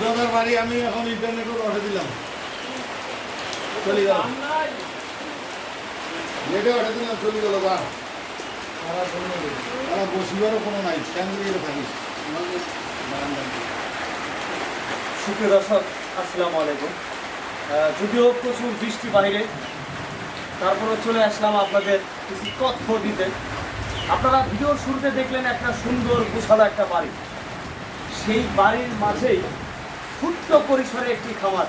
দুধের বাড়ি আমি এখন ইন্টারনেটে অর্ডার দিলাম। চলে গেল। নেটে অর্ডার দিলাম, চলে গেল বা বসিবারও কোনো নাই দিয়ে থাকিস সুপ্রিয় দর্শক, আসসালামু আলাইকুম। যদিও প্রচুর বৃষ্টি বাইরে তারপরে চলে আসলাম আপনাদের কিছু তথ্য দিতে। আপনারা ভিডিওর শুরুতে দেখলেন একটা সুন্দর গোছালো একটা বাড়ি। সেই বাড়ির মাঝেই ছোট্ট পরিসরে একটি খামার।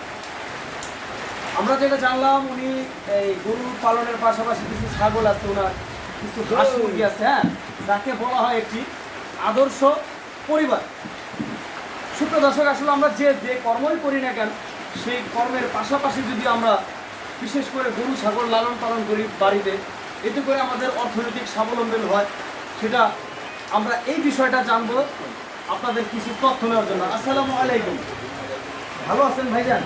আমরা যেটা জানলাম, উনি এই গরু পালনের পাশাপাশি কিছু ছাগল আছে, ওনার কিছু হাঁস মুরগি আছে হ্যাঁ? যাকে বলা হয় একটি আদর্শ পরিবার। সুপ্রিয় দর্শক, আসলে আমরা যে যে কর্মই করি না কেন, সেই কর্মের পাশাপাশি যদি আমরা বিশেষ করে গরু, ছাগল লালন পালন করি বাড়িতে, এতে করে আমাদের অর্থনৈতিক স্বাবলম্বী হয়। সেটা আমরা এই বিষয়টা জানব। আপনাদের কিছু তথ্য নেওয়ার জন্য। আসসালামু আলাইকুম। ভালো আছেন ভাইজান?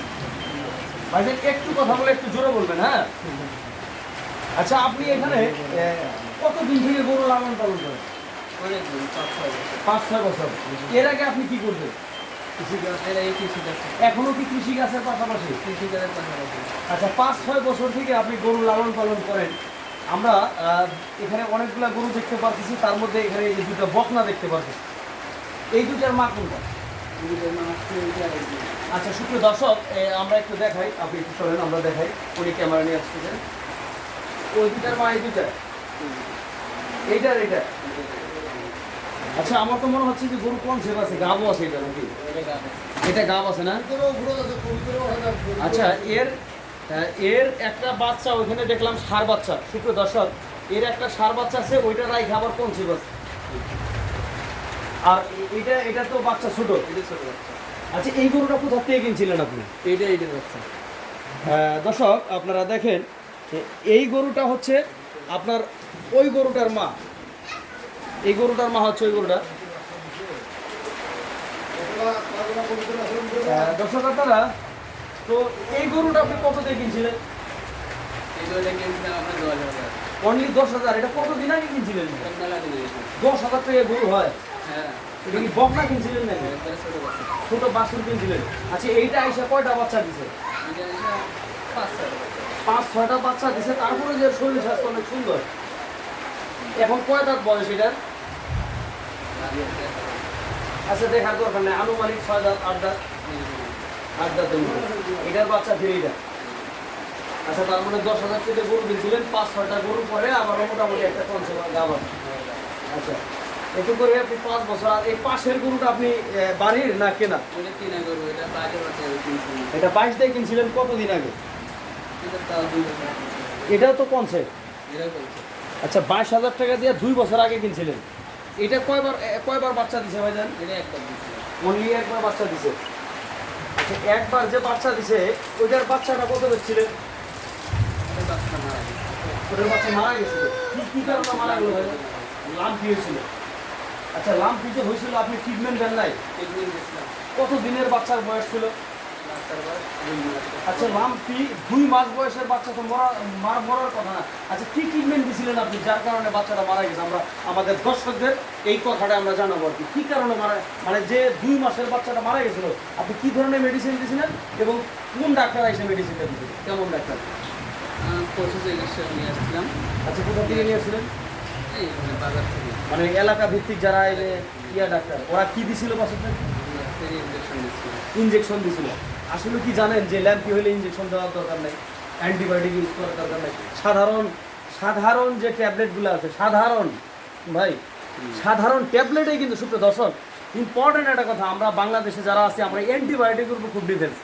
ভাইজান একটু কথা বলে একটু জোরে বলবেন হ্যাঁ? আচ্ছা আপনি এখানে কতদিন থেকে গরু লালন পালন করেন? পাঁচ ছয় বছর। এর আগে আপনি কি করবেন এখনও কি কৃষি গাছের পাশাপাশি। আচ্ছা পাঁচ ছয় বছর থেকে আপনি গরু লালন পালন করেন। আমরা এখানে অনেকগুলা গরু দেখতে পাচ্ছি তার মধ্যে এখানে এই দুটো বকনা দেখতে পাচ্ছি এই দুটার মা কোনটা? আচ্ছা শুক্র দর্শক আমরা একটু দেখাই আপনি একটু চলেন আমরা দেখাই উনি ক্যামেরা নিয়ে আসতেছেন। ওই দুটার মা এই দুটা এইটার এইটা আচ্ছা আমার তো মনে হচ্ছে যে গরু কোন সেব আছে? গাবও আছে এটা নাকি? এটা গাব আছে। না? আছে আচ্ছা এর এর একটা বাচ্চা ওইখানে দেখলাম সার বাচ্চা। শুক্র দর্শক এর একটা সার বাচ্চা আছে ওইটা রাইখে আবার কোন ছিল আর এটা এটা তো বাচ্চা ছোট। আচ্ছা এই গরুটা কোথা থেকে কিনছিলেন আপনি? আহ, দর্শক আপনারা দেখেন এই গরুটা হচ্ছে আপনার ওই গরুটার মা। এই গরুটার মা হচ্ছে ওই গরুটা। দর্শক আপনারা তো এই গরুটা আপনি কত দিয়ে কিনছিলেন? অনলি দশ হাজার এটা কত দিন আগে কিনছিলেন? দশ হাজার টাকা গরু হয়। এটা কি বকনা কিনছিলেন নাকি? ছোট বাছুর। কিনছিলেন। আচ্ছা এইটা এসে কয়টা বাচ্চা দিছে? পাঁচ ছয়টা বাচ্চা। দিছে তারপরে যে শরীর স্বাস্থ্য অনেক সুন্দর। এখন কয় দাঁত বয়স এটার আচ্ছা দেখার দরকার নেই আনুমানিক ছয় দাঁত আট দাঁত? আট দাঁত এটার বাচ্চা ফিরে এটা। আচ্ছা তার মানে দশ হাজার থেকে গরু কিনছিলেন পাঁচ ছয়টা গরু পরে আবার মোটামুটি একটা পঞ্চাশ গাবার আচ্ছা। একটু করে আপনি পাঁচ বছর আর এই পাশের গরুটা আপনি বাড়ির না কেনা? এটা বাইশ দিয়ে কিনছিলেন কতদিন আগে? এটাও তো কনসেপ্ট আচ্ছা বাইশ হাজার টাকা দিয়ে দুই বছর আগে কিনছিলেন। এটা কয়বার কয়বার বাচ্চা দিছে ভাইজান? অনলি একবার বাচ্চা দিছে? আচ্ছা একবার যে বাচ্চা দিছে ওইটার বাচ্চাটা কত বেচছিলেন? ওটার বাচ্চা মারা গেছিল? কি কি কারণে মারা গেল? কি হয়েছিল আচ্ছা লাম কি যে হয়েছিল আপনি ট্রিটমেন্ট দেন নাই? কত দিনের বাচ্চার বয়স ছিল? আচ্ছা লাম্পি দুই মাস বয়সের বাচ্চা তো মরা মার মরার কথা না। আচ্ছা কি ট্রিটমেন্ট দিছিলেন আপনি যার কারণে বাচ্চাটা মারা গেছে? আমরা আমাদের দর্শকদের এই কথাটা আমরা জানাব আর কি। কী কারণে মারা মানে যে দুই মাসের বাচ্চাটা মারা গেছিল আপনি কি ধরনের মেডিসিন দিয়েছিলেন এবং কোন ডাক্তার এসে মেডিসিনটা দিয়েছিলেন কেমন ডাক্তার? চিকিৎসা নিয়ে আসছিলাম। আচ্ছা কোথা থেকে নিয়েছিলেন এই মানে বাজার থেকে। মানে এলাকা ভিত্তিক যারা যে ইয়া ডাক্তার ওরা কি দিছিল ফেরি ইঞ্জেকশন দিছিল। আসলে কি জানেন যে ল্যাম্পি হলে ইনজেকশন দেওয়ার দরকার নেই অ্যান্টিবায়োটিক ইউজ করার দরকার নেই। সাধারণ সাধারণ যে ট্যাবলেটগুলো আছে সাধারণ ভাই সাধারণ ট্যাবলেটেই কিন্তু সুপ্রিয় দর্শক ইম্পর্টেন্ট একটা কথা আমরা বাংলাদেশে যারা আছি আমরা অ্যান্টিবায়োটিকের উপর খুব ডিফেন্স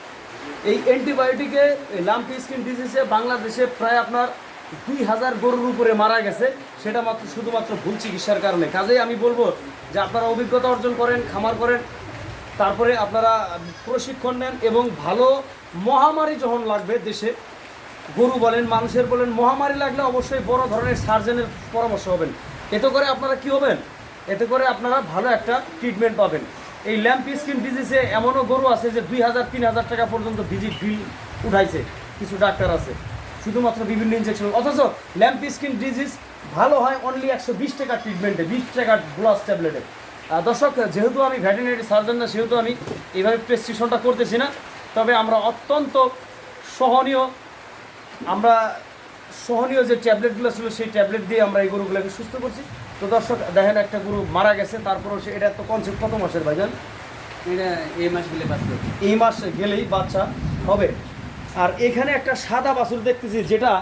এই অ্যান্টিবায়োটিকে লাম্পি স্কিন ডিজিজে বাংলাদেশে প্রায় আপনার দুই হাজার গরুর উপরে মারা গেছে, সেটা মাত্র শুধুমাত্র ভুল চিকিৎসার কারণে। কাজেই আমি বলব যে আপনারা অভিজ্ঞতা অর্জন করেন, খামার করেন, তারপরে আপনারা প্রশিক্ষণ নেন এবং ভালো মহামারী যখন লাগবে দেশে, গরু বলেন, মানুষের বলেন, মহামারী লাগলে অবশ্যই বড় ধরনের সার্জেনের পরামর্শ হবেন। এতে করে আপনারা কি হবেন? এতে করে আপনারা ভালো একটা ট্রিটমেন্ট পাবেন। এই ল্যাম্প স্কিন ডিজিজে এমনও গরু আছে যে দুই হাজার, তিন হাজার টাকা পর্যন্ত ভিজিট বিল উঠাইছে। কিছু ডাক্তার আছে। শুধুমাত্র বিভিন্ন ইনজেকশন অথচ ল্যাম্প স্কিন ডিজিজ ভালো হয় অনলি একশো বিশ টাকার ট্রিটমেন্টে বিশ টাকার গ্লাস ট্যাবলেটে দর্শক যেহেতু আমি ভ্যাটেনারি সার্জন না সেহেতু আমি এইভাবে প্রেসক্রিপশনটা করতেছি না। তবে আমরা অত্যন্ত সহনীয় আমরা সহনীয় যে ট্যাবলেটগুলো ছিল সেই ট্যাবলেট দিয়ে আমরা এই গরুগুলোকে সুস্থ করছি। তো দর্শক দেখেন একটা গরু মারা গেছে তারপরেও সে এটা তো কনসেপ্ট কত মাসের ভাইজান এটা এই মাস গেলে বাচ্চা এই মাস গেলেই বাচ্চা হবে। আর এখানে একটা সাদা বাছুর দেখতেছি যেটা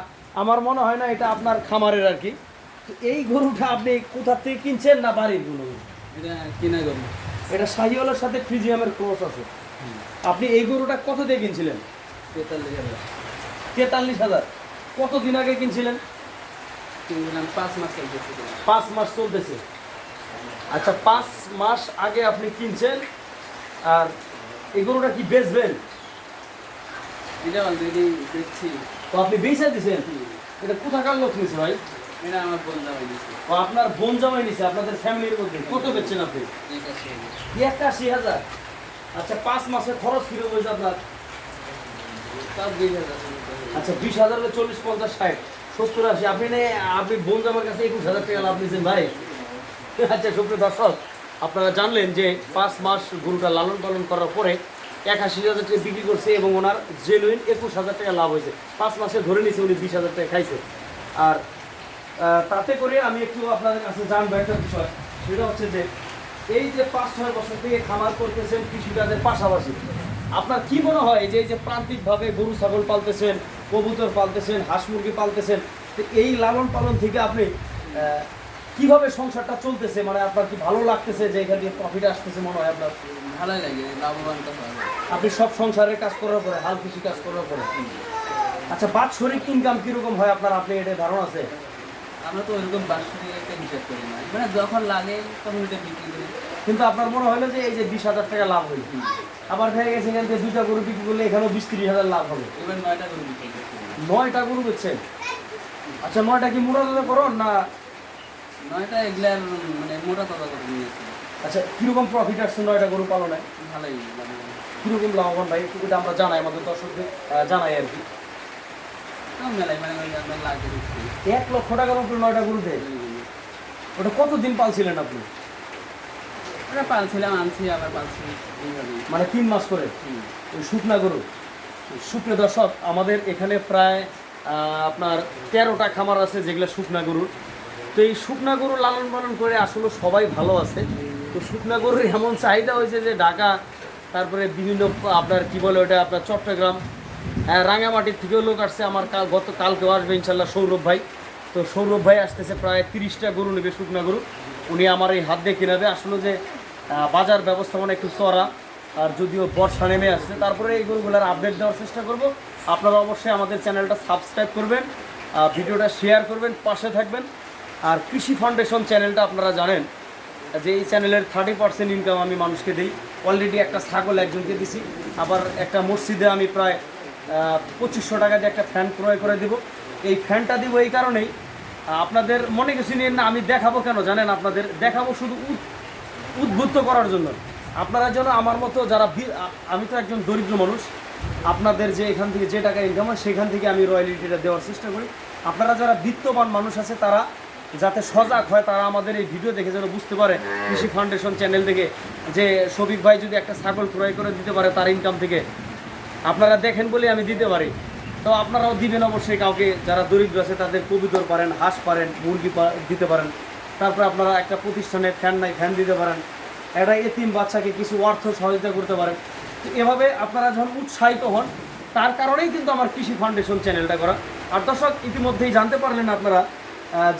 আমার মনে হয় না এটা আপনার খামারের আর কি। তো এই গরুটা আপনি কোথা থেকে কিনছেন না বাড়ির গরু? এটা কিনা এটা শাহিওয়ালের সাথে ফ্রিজিয়ামের ক্রস আছে। আপনি এই গরুটা কত দিয়ে কিনছিলেন? তেতাল্লিশ হাজার। তেতাল্লিশ হাজার। কতদিন আগে কিনছিলেন? পাঁচ মাস পাঁচ মাস চলতেছে। আচ্ছা পাঁচ মাস আগে আপনি কিনছেন আর এই গরুটা কি বেচবেন? এটা অলরেডি দেখছি। তো আপনি বেচে দিছেন এটা কোথাকার লোক নিয়েছে ভাই? এটা আমার বন্ধা হয়ে গেছে ও আপনার বোন জামাই নিছে আপনাদের ফ্যামিলির মধ্যে। কত বেচছেন আপনি? একাশি হাজার। আচ্ছা পাঁচ মাসের খরচ কীরকম হয়েছে আপনার? আচ্ছা বিশ হাজার চল্লিশ পঞ্চাশ ষাট সত্তর আশি। আপনি নে আপনি বোন জামার কাছে একুশ হাজার টাকা লাভ নিয়েছেন ভাই। আচ্ছা সুপ্রিয় দর্শক আপনারা জানলেন যে পাঁচ মাস গরুটা লালন পালন করার পরে একাশি হাজার টাকা বিক্রি করছে এবং ওনার জেনুইন একুশ হাজার টাকা লাভ হয়েছে। পাঁচ মাসে ধরে নিয়েছে উনি বিশ হাজার টাকা খাইছে। আর তাতে করে আমি একটু আপনাদের কাছে জানব একটা বিষয়। সেটা হচ্ছে যে, এই যে পাঁচ ছয় বছর থেকে খামার করতেছেন কৃষিকাজের পাশাপাশি, আপনার কি মনে হয় যে এই যে প্রান্তিকভাবে গরু, ছাগল পালতেছেন, কবুতর পালতেছেন, হাঁস মুরগি পালতেছেন, তো এই লালন পালন থেকে আপনি কীভাবে সংসারটা চলতেছে? মানে আপনার কি ভালো লাগতেছে যে এখান থেকে প্রফিট আসতেছে মনে হয় আপনার? ভালোই লাগে লাভবান তো হয়। আপনি সব সংসারের কাজ করার পরে হাল কৃষি কাজ করার পরে? আচ্ছা বাৎসরিক ইনকাম কীরকম হয় আপনার? আপনি এটা ধারণা আছে? আমরা তো ওইরকম বার্ষিক একটা হিসাব করি না। মানে যখন লাগে তখন ওইটা বিক্রি করি। কিন্তু আপনার মনে হলো যে এই যে বিশ হাজার টাকা লাভ হয়েছে আবার দেখা গেছে এখান থেকে দুইটা গরু বিক্রি করলে এখানেও বিশ তিরিশ হাজার লাভ হবে। এবার নয়টা গরু বিক্রি নয়টা গরু বেচছেন? আচ্ছা নয়টা কি মোটা দাদা করো না? নয়টা এগুলার মানে মোটা তাজা করে নিয়েছি আচ্ছা কীরকম প্রফিট আসছে নয়টা গরু পালনে? ভালোই লাভবান কীরকম লাভবান ভাই? একটু আমরা জানাই আমাদের দর্শকদের জানাই আর কি। মেলায় মানে এক লক্ষ টাকার উপরে নয়টা গরু দেয়? ওটা কতদিন পালছিলেন আপনি? ওটা পালছিলাম আনছি আবার পালছি মানে তিন মাস করে? ওই শুকনা গরু? শুকনো দর্শক আমাদের এখানে প্রায় আপনার তেরোটা খামার আছে যেগুলো শুকনা গরুর। তো এই শুকনা গরু লালন পালন করে আসলে সবাই ভালো আছে। তো শুকনা গরুর এমন চাহিদা হয়েছে যে ঢাকা তারপরে বিভিন্ন আপনার কি বলে ওটা আপনার চট্টগ্রাম হ্যাঁ, রাঙামাটির থেকেও লোক আসছে। আমার কাল গত কালকেও আসবে ইনশাল্লাহ সৌরভ ভাই। তো সৌরভ ভাই আসতেছে প্রায় তিরিশটা গরু নেবে শুকনা গরু উনি আমার এই হাত দিয়ে কিনাবে। আসলে যে বাজার ব্যবস্থাপনা একটু চড়া আর যদিও বর্ষা নেমে আসছে তারপরে এই গরুগুলোর আপডেট দেওয়ার চেষ্টা করব। আপনারা অবশ্যই আমাদের চ্যানেলটা সাবস্ক্রাইব করবেন ভিডিওটা শেয়ার করবেন পাশে থাকবেন। আর কৃষি ফাউন্ডেশন চ্যানেলটা আপনারা জানেন যে এই চ্যানেলের থার্টি পার্সেন্ট ইনকাম আমি মানুষকে দিই। অলরেডি একটা ছাগল একজনকে দিছি। আবার একটা মসজিদে আমি প্রায় পঁচিশশো টাকা দিয়ে একটা ফ্যান ক্রয় করে দিব। এই ফ্যানটা দিব এই কারণেই আপনাদের মনে কিছু নিয়ে না, আমি দেখাবো কেন জানেন আপনাদের? দেখাবো শুধু উদ- উদ্বুদ্ধ করার জন্য। আপনারা যেন আমার মতো যারা আমি তো একজন দরিদ্র মানুষ। আপনাদের যে এখান থেকে যে টাকা ইনকাম হয়, সেখান থেকে আমি রয়্যালিটিটা দেওয়ার চেষ্টা করি। আপনারা যারা বিত্তবান মানুষ আছে, তারা যাতে সজাগ হয় তারা আমাদের এই ভিডিও দেখে যেন বুঝতে পারে কৃষি ফাউন্ডেশন চ্যানেল থেকে যে শফিক ভাই যদি একটা ছাগল ক্রয় করে দিতে পারে তার ইনকাম থেকে। আপনারা দেখেন বলে আমি দিতে পারি। তো আপনারাও দিবেন অবশ্যই কাউকে, যারা দরিদ্র আছে তাদের কবিতর পারেন, হাঁস পারেন, মুরগি দিতে পারেন। তারপরে আপনারা একটা প্রতিষ্ঠানে ফ্যান নাই, ফ্যান দিতে পারেন। একটা এতিম বাচ্চাকে কিছু অর্থ সহযোগিতা করতে পারেন। তো এভাবে আপনারা যখন উৎসাহিত হন, তার কারণেই কিন্তু আমার কৃষি ফাউন্ডেশন চ্যানেলটা করা। আর দর্শক, ইতিমধ্যেই জানতে পারলেন আপনারা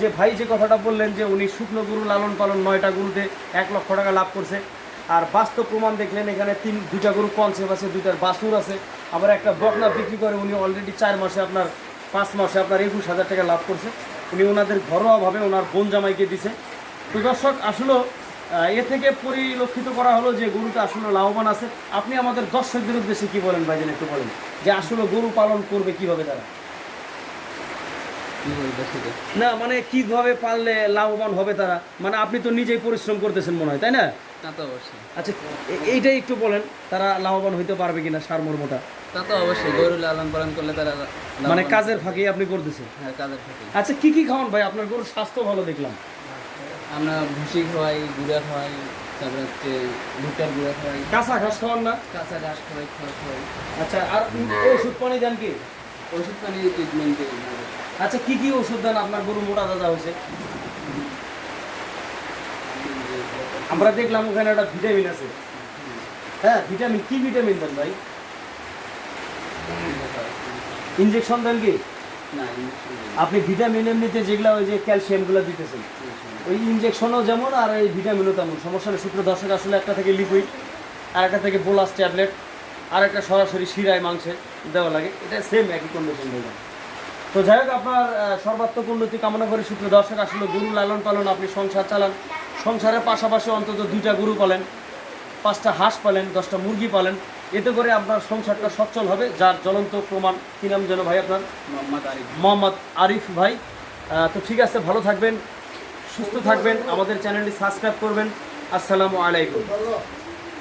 যে ভাই যে কথাটা বললেন যে উনি শুকনো গরু লালন পালন নয়টা গরুতে এক লক্ষ টাকা লাভ করছে। আর বাস্তব প্রমাণ দেখলেন এখানে তিন, দুইটা গরু কনসেপ্ট আছে, দুইটার বাসুর আছে। আবার একটা বকনা বিক্রি করে উনি অলরেডি চার মাসে আপনার, পাঁচ মাসে আপনার একুশ হাজার টাকা লাভ করছে। উনি ওনাদের ঘরোয়াভাবে ওনার বোন জামাইকে দিছে। তো দর্শক, আসলে এ থেকে পরিলক্ষিত করা হলো যে গরুটা আসলে লাভবান আছে। আপনি আমাদের দর্শকদের উদ্দেশ্যে কি বলেন ভাইজান, একটু বলেন। যে আসলে গরু পালন করবে কীভাবে তারা? না মানে কীভাবে পাললে লাভবান হবে তারা? মানে আপনি তো নিজেই পরিশ্রম করতেছেন মনে হয় তাই না? তা তো অবশ্যই। আচ্ছা এইটাই একটু বলেন তারা লাভবান হইতে পারবে কিনা সার মর্মটা? তা তো অবশ্যই গরু লালন পালন করলে তারা লাভবান মানে কাজের ফাঁকে আপনি করতেছেন? হ্যাঁ কাজের আচ্ছা কি কি খাওয়ান ভাই? আপনার গরুর স্বাস্থ্য ভালো দেখলাম। আমরা ভুসি খাওয়াই গুড়া খাওয়াই তারপরে হচ্ছে ভুট্টার গুঁড়া খাওয়াই। কাঁচা ঘাস খাওয়ান না? কাঁচা ঘাস খাওয়াই খাওয়া খাওয়াই। আচ্ছা আর ওষুধ পানি দেন কি? ওষুধ পানি ট্রিটমেন্ট আচ্ছা কি কি ওষুধ দেন আপনার গরু মোটা দাদা হয়েছে? আমরা দেখলাম ওখানে একটা ভিটামিন আছে। হ্যাঁ ভিটামিন কি ভিটামিন দেন ভাই? ইনজেকশন দেন কি? দিই। আপনি ভিটামিন এমনিতে যেগুলো ওই যে ক্যালসিয়ামগুলো দিতেছেন ওই ইঞ্জেকশনও যেমন আর এই ভিটামিনও তেমন। সমস্যা নেই শুক্র দর্শক আসলে একটা থেকে লিকুইড আর একটা থেকে বোলাস ট্যাবলেট আর একটা সরাসরি শিরায় মাংসে দেওয়া লাগে। এটা সেম একই কন্ডিশন হয়ে যায়। তো যাই হোক আপনার সর্বাত্মক উন্নতি কামনা করি। শুক্র দর্শক আসলে গরু লালন পালন আপনি সংসার চালান। সংসারের পাশাপাশি অন্তত দুইটা গরু পালেন পাঁচটা হাঁস পালেন দশটা মুরগি পালেন। এতে করে আপনার সংসারটা সচ্ছল হবে যার জ্বলন্ত প্রমাণ কী নাম যেন ভাই আপনার? মোহাম্মদ আরিফ। মোহাম্মদ আরিফ ভাই। তো ঠিক আছে ভালো থাকবেন সুস্থ থাকবেন। আমাদের চ্যানেলটি সাবস্ক্রাইব করবেন। আসসালামু আলাইকুম।